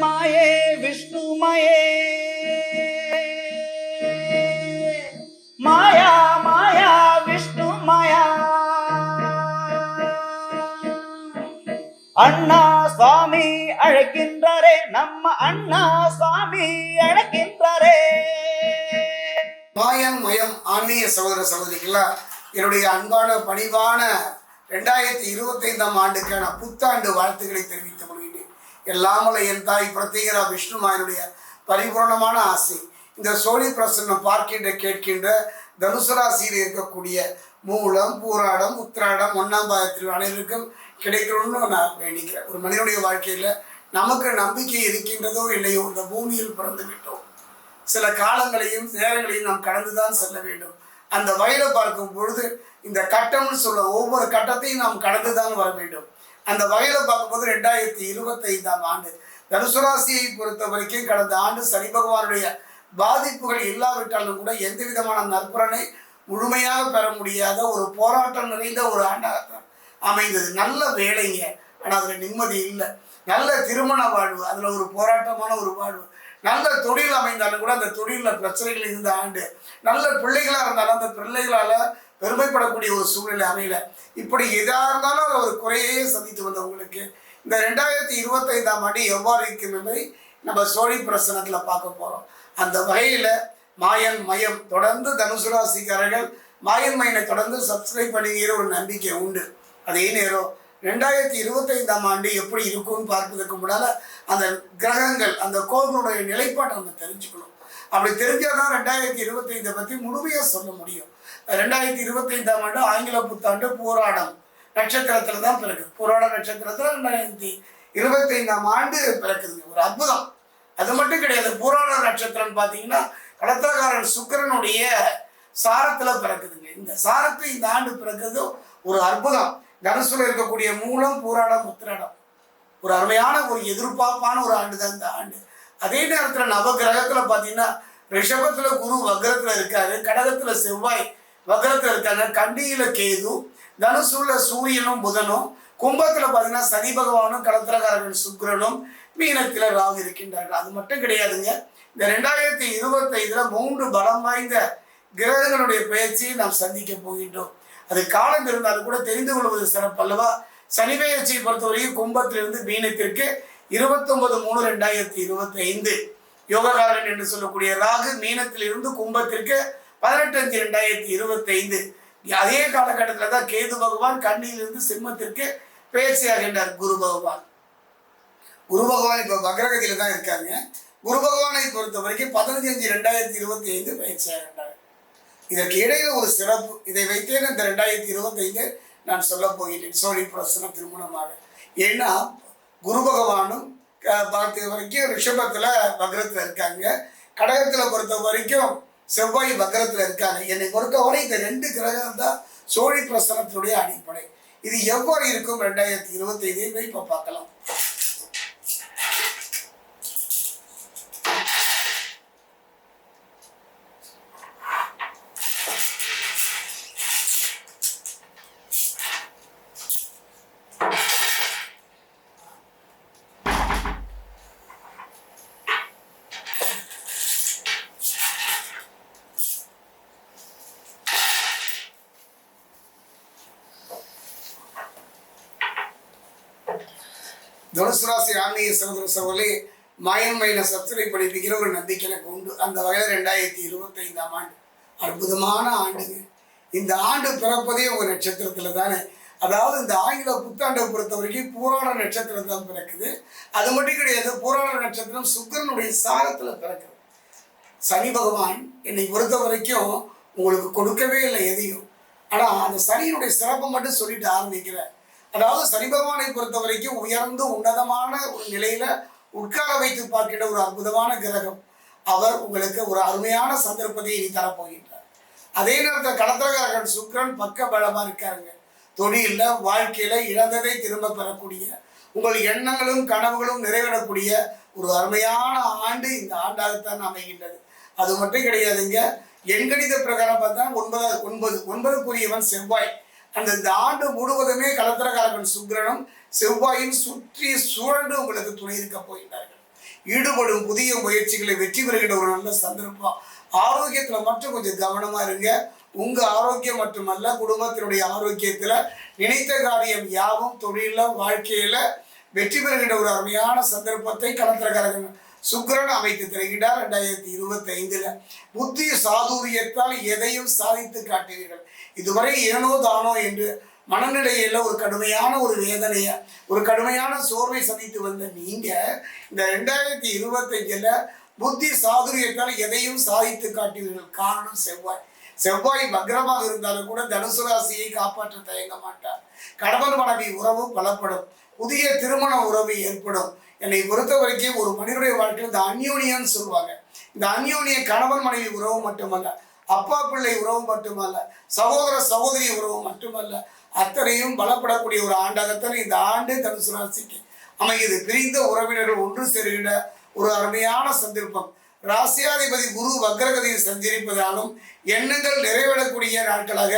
மாயே விஷ்ணுமயே மாயா. மாயா விஷ்ணு மாயா. அண்ணா சுவாமி அழைக்கின்றாரே நம்ம அண்ணா சுவாமி அழைக்கின்றாரே. மாயம் மயம் ஆன்மீக சகோதர சகோதரிக்கெல்லாம் என்னுடைய அன்பான பணிவான ரெண்டாயிரத்தி இருபத்தைந்தாம் ஆண்டுக்கான புத்தாண்டு வாழ்த்துக்களை தெரிவித்து எல்லாமல என் தாய் பிரத்யேகரா விஷ்ணு மாயனுடைய பரிபூர்ணமான ஆசை. இந்த சோழி பிரசன்னம் பார்க்கின்ற கேட்கின்ற தனுசு ராசியில் இருக்கக்கூடிய மூலம் பூராடம் உத்திராடம் ஒன்னாம் பாதத்தில் அனைவருக்கும் கிடைக்கணும்னு நான் வேண்டிக்கிறேன். ஒரு மனிதனுடைய வாழ்க்கையில் நமக்கு நம்பிக்கை இருக்கின்றதோ இல்லையோ இந்த பூமியில் பிறந்து விட்டோம். சில காலங்களையும் நேரங்களையும் நாம் கடந்துதான் செல்ல வேண்டும். அந்த வயலை பார்க்கும் பொழுது இந்த கட்டம்னு சொல்ல ஒவ்வொரு கட்டத்தையும் நாம் கடந்து தான் வர வேண்டும். அந்த வயலை பார்க்கும்போது ரெண்டாயிரத்தி இருபத்தைந்தாம் ஆண்டு தனுசு ராசியை பொறுத்த வரைக்கும் கடந்த ஆண்டு சனி பகவானுடைய பாதிப்புகள் இல்லாவிட்டாலும் கூட எந்த விதமான நற்பலனை முழுமையாக பெற முடியாத ஒரு போராட்டம் நிறைந்த ஒரு ஆண்டாகத்தான் அமைந்தது. நல்ல வேலைங்க. ஆனால் அதில் நிம்மதி இல்லை. நல்ல திருமண வாழ்வு அதில் ஒரு போராட்டமான ஒரு வாழ்வு. நல்ல தொழில் அமைந்தாலும் கூட அந்த தொழிலில் பிரச்சனைகள் இருந்த ஆண்டு நல்ல பிள்ளைகளாக இருந்தாலும் அந்த பிள்ளைகளால் பெருமைப்படக்கூடிய ஒரு சூழ்நிலை அமையல. இப்படி எதாக இருந்தாலும் அது ஒரு குறையே சந்தித்து வந்தவங்களுக்கு இந்த ரெண்டாயிரத்தி இருபத்தைந்தாம் ஆண்டு எவ்வாறு இருக்கும் என்பதை நம்ம சோழி பிரசனத்தில் பார்க்க போகிறோம் அந்த வகையில் மாயன் மயம் தொடர்ந்து தனுசு ராசிக்காரர்கள் மாயன் மயனை தொடர்ந்து சப்ஸ்கிரைப் பண்ணுங்கிற ஒரு நம்பிக்கை உண்டு. அதே நேரம் ரெண்டாயிரத்தி இருபத்தைந்தாம் ஆண்டு எப்படி இருக்கும்னு பார்ப்பதற்கு முன்னால் அந்த கிரகங்கள் அந்த கோவிலுடைய நிலைப்பாட்டை நம்ம தெரிஞ்சுக்கணும். அப்படி தெரிஞ்சால் தான் ரெண்டாயிரத்தி இருபத்தைந்தை பற்றி முழுமையாக சொல்ல முடியும். ரெண்டாயிரத்தி இருபத்தைந்தாம் ஆண்டு ஆங்கில புத்தாண்டு போராடம் நட்சத்திரத்தில் தான் பிறக்குது. போராட நட்சத்திரத்தில் ரெண்டாயிரத்தி இருபத்தைந்தாம் ஆண்டு பிறக்குதுங்க. ஒரு அற்புதம். அது மட்டும் கிடையாது பூராட நட்சத்திரம்னு பார்த்தீங்கன்னா கடத்தலக்காரன் சுக்கிரனுடைய சாரத்தில் பிறக்குதுங்க. இந்த சாரத்தை இந்த ஆண்டு பிறக்கிறது ஒரு அற்புதம். தனுசுல இருக்கக்கூடிய மூலம் பூராடம் உத்திராடம். ஒரு அருமையான ஒரு எதிர்பார்ப்பான ஒரு ஆண்டு தான் இந்த ஆண்டு. அதே நேரத்தில் நவ கிரகத்தில் பார்த்தீங்கன்னா ரிஷபத்தில் குரு வக்ரத்தில் இருக்காரு கடகத்தில் செவ்வாய் வக்ரத்தில் இருக்காங்க கண்டியில் கேது தனுசுல சூரியனும் புதனும் கும்பத்தில் பார்த்தீங்கன்னா சனி பகவானும் கடத்திரக்காரர்கள் சுக்கரனும் மீனத்தில் ராகு இருக்கின்றார்கள். அது மட்டும் கிடையாதுங்க. இந்த ரெண்டாயிரத்தி இருபத்தைதுல மூன்று பலம் வாய்ந்த கிரகங்களுடைய பயிற்சியை நாம் சந்திக்க போகின்றோம். அது காலம் இருந்தாலும் கூட தெரிந்து கொள்வது சிறப்பல்லவா சனி பெயர்ச்சியை பொறுத்தவரைக்கும் கும்பத்திலிருந்து மீனத்திற்கு இருபத்தொன்பது மூணு ரெண்டாயிரத்தி இருபத்தி ஐந்து யோககாரன் என்று சொல்லக்கூடிய ராகு மீனத்திலிருந்து கும்பத்திற்கு பதினெட்டு அஞ்சு ரெண்டாயிரத்தி இருபத்தி ஐந்து அதே காலகட்டத்தில் தான் கேது பகவான் கண்ணியிலிருந்து சிம்மத்திற்கு பேச்சியாகின்றார் குரு பகவான். குரு பகவான் இப்போ பக்ரகதியில் தான் இருக்காங்க. குரு பகவானை பொறுத்த வரைக்கும் பதினஞ்சு அஞ்சு ரெண்டாயிரத்தி இருபத்தி ஐந்து பயிற்சியாகின்றார் இதற்கு இடையில ஒரு சிறப்பு. இதை வைத்தே இந்த ரெண்டாயிரத்தி இருபத்தைந்து நான் சொல்ல போகிறேன் சோழி பிரசன திருமணமாக. ஏன்னா குரு பகவானும் பார்த்த வரைக்கும் ரிஷபத்தில் வக்ரத்தில் இருக்காங்க. கடகத்தில் பொறுத்த வரைக்கும் செவ்வாய் வக்கரத்தில் இருக்காங்க என்னை பொறுத்தவரை இந்த ரெண்டு கிரகம் தான் சோழி பிரசனத்தினுடைய அடிப்படை. இது எவ்வாறு இருக்கும்? ரெண்டாயிரத்தி இருபத்தி ஐந்து இப்போ பார்க்கலாம். தனுசு ராசி ஆன்மீக சகோதர சகோதரி மாயன் மைனை சப்ஸ்கிரைப் ஒரு நம்பிக்கை எனக்கு உண்டு. அந்த வகையில் ரெண்டாயிரத்தி இருபத்தைந்தாம் ஆண்டு அற்புதமான ஆண்டுங்க. இந்த ஆண்டு பிறப்பதே ஒரு நட்சத்திரத்தில் தானே. அதாவது இந்த ஆங்கில புத்தாண்டை பொறுத்த வரைக்கும் பூராண நட்சத்திரம் தான் பிறக்குது. அது மட்டும் கிடையாது பூராண நட்சத்திரம் சுக்கரனுடைய சாரத்தில் பிறக்குது. சனி பகவான் என்னை பொறுத்த வரைக்கும் உங்களுக்கு கொடுக்கவே இல்லை எதையும். ஆனால் அந்த சனியினுடைய சிறப்பை மட்டும் சொல்லிட்டு ஆரம்பிக்கிறேன். அதாவது சனி பகவானை பொறுத்த வரைக்கும் உயர்ந்து உன்னதமான ஒரு நிலையில உட்கார வைத்து பார்க்கின்ற ஒரு அற்புதமான கிரகம். அவர் உங்களுக்கு ஒரு அருமையான சந்தர்ப்பத்தை இனி தரப்போகின்றார். அதே நேரத்தில் கடத்திரகாரகன் சுக்கிரன் பக்க பலமா இருக்காருங்க. தொழிலில் வாழ்க்கையில இழந்ததை திரும்ப பெறக்கூடிய உங்கள் எண்ணங்களும் கனவுகளும் நிறைவேறக்கூடிய ஒரு அருமையான ஆண்டு இந்த ஆண்டாகத்தான் அமைகின்றது. அது மட்டும் கிடையாதுங்க. எண்கணித பிரகாரம் பார்த்தா ஒன்பது ஒன்பது ஒன்பதுக்குரியவன் செவ்வாய். அந்த இந்த ஆண்டு முழுவதுமே கலத்திரக்காரகன் சுக்கிரனும் செவ்வாயும் சுற்றி சூழண்டு உங்களுக்கு துணை இருக்க போகின்றார்கள். ஈடுபடும் புதிய முயற்சிகளை வெற்றி பெறுகின்ற ஒரு நல்ல சந்தர்ப்பம். ஆரோக்கியத்துல மட்டும் கொஞ்சம் கவனமா இருங்க. உங்க ஆரோக்கியம் மட்டுமல்ல குடும்பத்தினுடைய ஆரோக்கியத்துல நினைத்த காரியம் யாவும் தொழில வாழ்க்கையில வெற்றி பெறுகின்ற ஒரு அருமையான சந்தர்ப்பத்தை களத்திரக்காரர்கள் சுக்கிரன் அமைத்து தருகின்றார் ரெண்டாயிரத்தி இருபத்தி ஐந்துல புத்தி சாதுரியத்தால் எதையும் சாதித்து காட்டுவீர்கள். இதுவரை ஏனோ தானோ என்று மனநிலையில ஒரு கடுமையான ஒரு வேதனைய ஒரு கடுமையான சோர்வை சந்தித்து வந்த நீங்க இந்த ரெண்டாயிரத்தி இருபத்தஞ்சுல புத்தி சாதுரியத்தால் எதையும் சாதித்து காட்டுவீர்கள். காரணம் செவ்வாய். செவ்வாய் பக்ரமாக இருந்தாலும் கூட தனுசு ராசியை காப்பாற்ற தயங்க மாட்டார். கடவுள் மனைவி உறவு பலப்படும். புதிய திருமண உறவு ஏற்படும். என்னை பொறுத்த வரைக்கும் ஒரு மனிதனுடைய வாழ்க்கையில் இந்த அந்யோனியன்னு சொல்லுவாங்க. இந்த அந்யோனிய கணவன் மனைவி உறவு மட்டுமல்ல அப்பா பிள்ளை உறவு மட்டுமல்ல சகோதர சகோதரி உறவு மட்டுமல்ல அத்தனையும் பலப்படக்கூடிய ஒரு ஆண்டாகத்தான் இந்த ஆண்டு தனுசு ராசிக்கு அமைகிறது பிரிந்த உறவினர்கள் ஒன்று சேருகின்ற ஒரு அருமையான சந்தர்ப்பம். ராசியாதிபதி குரு வக்ரகதியில் சஞ்சரிப்பதாலும் எண்ணங்கள் நிறைவேறக்கூடிய நாட்களாக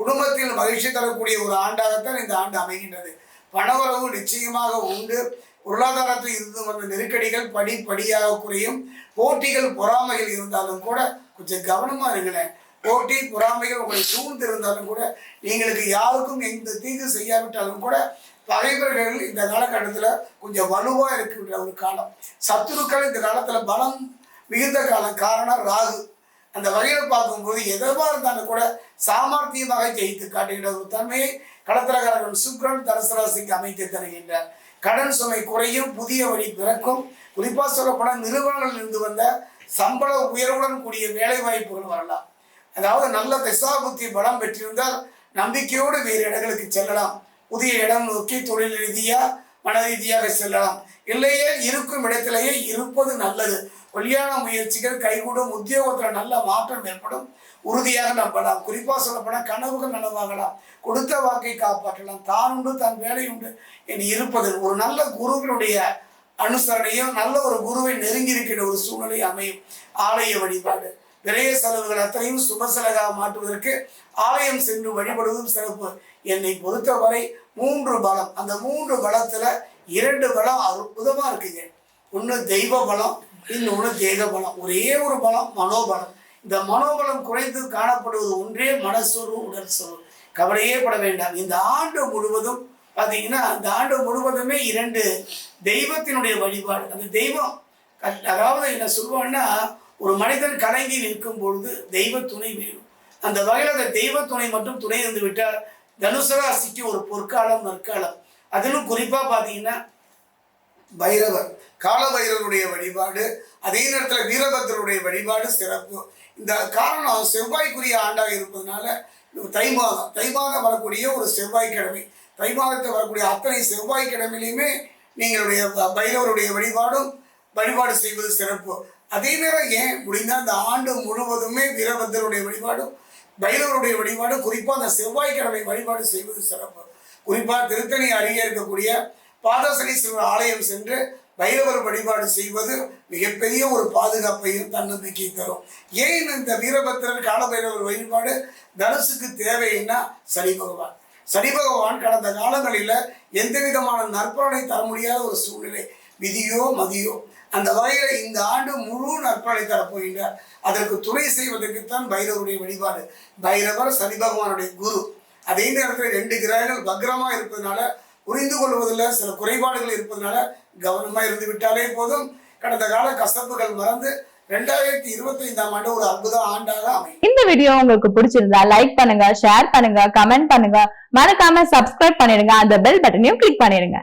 குடும்பத்தில் மகிழ்ச்சி தரக்கூடிய ஒரு ஆண்டாகத்தான் இந்த ஆண்டு அமைகின்றது. பணவரவு நிச்சயமாக உண்டு. பொருளாதாரத்தில் இருந்து வந்த நெருக்கடிகள் படி படியாக குறையும். போட்டிகள் பொறாமைகள் இருந்தாலும் கூட கொஞ்சம் கவனமாக இருங்களேன் போட்டி பொறாமைகள் உங்களை சூழ்ந்து இருந்தாலும் கூட நீங்களுக்கு யாருக்கும் எந்த தீங்கு செய்யாவிட்டாலும் கூட பகைவர்கள் இந்த காலகட்டத்தில் கொஞ்சம் வலுவாக இருக்கின்ற ஒரு காலம். சத்துருக்கள் இந்த காலத்தில் பலம் மிகுந்த காலம். காரணம் ராகு. அந்த வகையில் பார்க்கும்போது எதுவாக இருந்தாலும் கூட சாமர்த்தியமாக ஜெயித்து காட்டுகின்ற ஒரு தன்மையை கடத்திரகாரர்கள் சுக்ரன் தரசராசிக்கு அமைத்து தருகின்றார். கடன் சுமை குறையும் புதிய வழி பிறக்கும். குறிப்பாக சொல்லப்போனால் நிறுவனங்களில் இருந்து வந்த சம்பள உயர்வுடன் கூடிய வேலை வாய்ப்புகள் வரலாம். அதாவது நல்ல திசாபுத்தி பலம் பெற்றிருந்தால் நம்பிக்கையோடு வேறு இடங்களுக்கு செல்லலாம். புதிய இடம் நோக்கி தொழில் ரீதியாக மன ரீதியாக செல்லலாம். இல்லையே இருக்கும் இடத்திலேயே இருப்பது நல்லது. கல்யாண முயற்சிகள் கைகூடும் உத்தியோகத்தில் நல்ல மாற்றம் ஏற்படும். உறுதியாக நம்பலாம் குறிப்பாக சொல்லப்போனால் கனவுகள் நனவாகலாம். கொடுத்த வாக்கை காப்பாற்றலாம். தான் உண்டு தன் வேலை உண்டு என்று இருப்பது ஒரு நல்ல குருவினுடைய அனுசரணையும் நல்ல ஒரு குருவை நெருங்கி இருக்கிற ஒரு சூழ்நிலை அமையும். ஆலய வழிபாடு. விரைய செலவுகள் அத்தனையும் சுப செலவாக மாற்றுவதற்கு ஆலயம் சென்று வழிபடுவதும் சிறப்பு. என்னை பொறுத்தவரை மூன்று பலம். அந்த மூன்று பலத்தில் இரண்டு பலம் அற்புதமாக இருக்குங்க. ஒன்று தெய்வ பலம் இன்னொன்று தேக பலம். ஒரே ஒரு பலம் மனோபலம். இந்த மனோபலம் குறைந்து காணப்படுவது ஒன்றே மனசொரு உடல் சோர்வு கவலையே பட வேண்டாம். இந்த ஆண்டு முழுவதும் பார்த்தீங்கன்னா அந்த ஆண்டு முழுவதுமே இரண்டு தெய்வத்தினுடைய வழிபாடு. அந்த தெய்வம் க- அதாவது என்ன சொல்லுவான்னா ஒரு மனிதன் கலங்கி நிற்கும் பொழுது தெய்வ துணை வேணும் அந்த வகையில் அந்த தெய்வ துணை மட்டும் துணை இருந்து விட்டால் தனுசராசிக்கு ஒரு பொற்காலம் நற்காலம். அதிலும் குறிப்பாக பார்த்தீங்கன்னா பைரவர். கால பைரவருடைய வழிபாடு அதே நேரத்தில் வீரபத்தருடைய வழிபாடு சிறப்பு. இந்த காரணம் செவ்வாய்க்குரிய ஆண்டாக இருப்பதனால தை மாதம் தை மாதம் வரக்கூடிய ஒரு செவ்வாய்க்கிழமை. தை மாதத்தில் வரக்கூடிய அத்தனை செவ்வாய்க்கிழமையிலையுமே நீங்களுடைய ப- பைரவருடைய வழிபாடும் வழிபாடு செய்வது சிறப்பு. அதே நேரம் ஏன் முடிந்தால் அந்த ஆண்டு முழுவதுமே வீரபத்தருடைய வழிபாடும் பைரவருடைய வழிபாடும் குறிப்பாக அந்த செவ்வாய்க்கிழமை வழிபாடு செய்வது சிறப்பு. குறிப்பாக திருத்தணி அருகே இருக்கக்கூடிய பாதசனீஸ்வரர் ஆலயம் சென்று பைரவர் வழிபாடு செய்வது மிகப்பெரிய ஒரு பாதுகாப்பையும் தன்னம்பிக்கை தரும். ஏன் இந்த வீரபத்திரர் காலபைரவர் வழிபாடு தனுசுக்கு தேவைன்னா சனி பகவான். சனி பகவான் கடந்த காலங்களில் எந்த விதமான நற்பலனை தர முடியாத ஒரு சூழ்நிலை. விதியோ மதியோ. அந்த வகையில் இந்த ஆண்டு முழு நற்பலனை தரப்போகின்றார். அதற்கு துணை செய்வதற்குத்தான் பைரவருடைய வழிபாடு. பைரவர் சனி பகவானுடைய குரு. அதே நேரத்தில் ரெண்டு கிரகங்கள் பக்ரமாக இருப்பதனால புரிந்து கொள்வதில் சில குறைபாடுகள் இருப்பதனால கவனமா இருந்து விட்டாலே போதும். கடந்த கால கசப்புகள் மறந்து ரெண்டாயிரத்தி இருபத்தி ஐந்தாம் ஆண்டு ஒரு அற்புத ஆண்டாக அமையும். இந்த வீடியோ உங்களுக்கு பிடிச்சிருந்தா லைக் பண்ணுங்க ஷேர் பண்ணுங்க கமெண்ட் பண்ணுங்க. மறக்காம சப்ஸ்கிரைப் பண்ணிடுங்க. அந்த பெல் பட்டனையும் கிளிக் பண்ணிடுங்க.